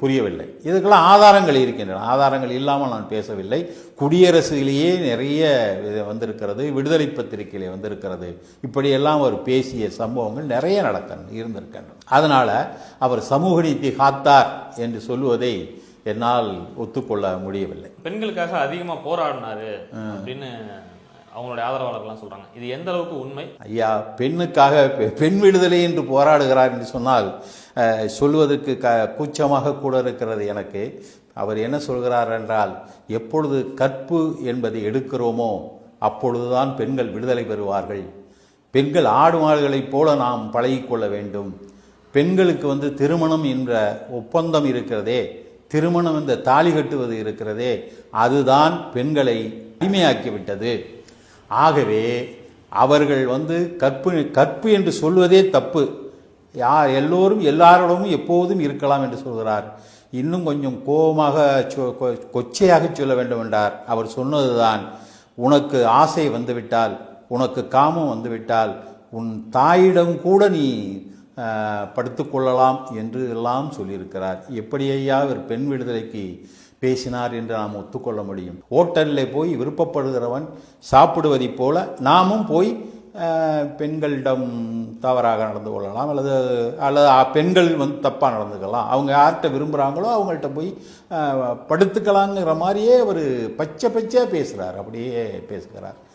புரியவில்லை. இதுக்கெல்லாம் ஆதாரங்கள் இருக்கின்றன. ஆதாரங்கள் இல்லாமல் நான் பேசவில்லை. குடியரசிலேயே நிறைய வந்திருக்கிறது விடுதலை பத்திரிகையிலே வந்திருக்கிறது. இப்படியெல்லாம் அவர் பேசிய சம்பவங்கள் நிறைய நடக்க இருந்திருக்கின்றன அதனால் அவர் சமூக நீதி காத்தார் என்று சொல்லுவதை என்னால் ஒத்துக்கொள்ள முடியவில்லை. பெண்களுக்காக அதிகமா போராடினாரு அப்படின்னு அவங்களுடைய ஆதரவாளர்கள்லாம் சொல்றாங்க. இது எந்த அளவுக்கு உண்மை? ஐயா பெண்ணுக்காக பெ- பெண் விடுதலை என்று போராடுகிறார் என்று சொன்னால் சொல்வதற்கு க கூச்சமாக கூட இருக்கிறது எனக்கு. அவர் என்ன சொல்கிறார் என்றால் எப்பொழுது கற்பு என்பதை எடுக்கிறோமோ அப்பொழுதுதான் பெண்கள் விடுதலை பெறுவார்கள். பெண்கள் ஆடு மாடுகளைப் போல நாம் பழகிக்கொள்ள வேண்டும். பெண்களுக்கு வந்து திருமணம் என்ற ஒப்பந்தம் இருக்கிறதே திருமணம் இந்த தாலி கட்டுவது இருக்கிறதே அதுதான் பெண்களை அடிமையாக்கிவிட்டது ஆகவே அவர்கள் வந்து கற்பு கற்பு என்று சொல்வதே தப்பு. யார் எல்லோரும் எல்லாரோடமும் எப்போதும் இருக்கலாம் என்று சொல்கிறார். இன்னும் கொஞ்சம் கோபமாக சொ- கொ- கொச்சையாக சொல்ல வேண்டும் என்றார். அவர் சொன்னதுதான் உனக்கு ஆசை வந்துவிட்டால் உனக்கு காமம் வந்துவிட்டால் உன் தாயிடம் கூட நீ படுத்துக்கொள்ளலாம் என்று எல்லாம் சொல்லியிருக்கிறார். எப்படி ஐயா பெண் விடுதலைக்கு பேசினார் என்று நாம் ஒத்துக்கொள்ள முடியும். ஹோட்டலில் போய் விருப்பப்படுகிறவன் சாப்பிடுவதைப் போல நாமும் போய் பெண்களிடம் தவறாக நடந்து கொள்ளலாம். அல்லது அல்லது பெண்கள் வந்து தப்பாக நடந்துக்கலாம். அவங்க யார்கிட்ட விரும்புகிறாங்களோ அவங்கள்ட்ட போய் படுத்துக்கலாங்கிற மாதிரியே அவர் பச்சை பச்சையாக பேசுகிறார் அப்படியே பேசுகிறார்.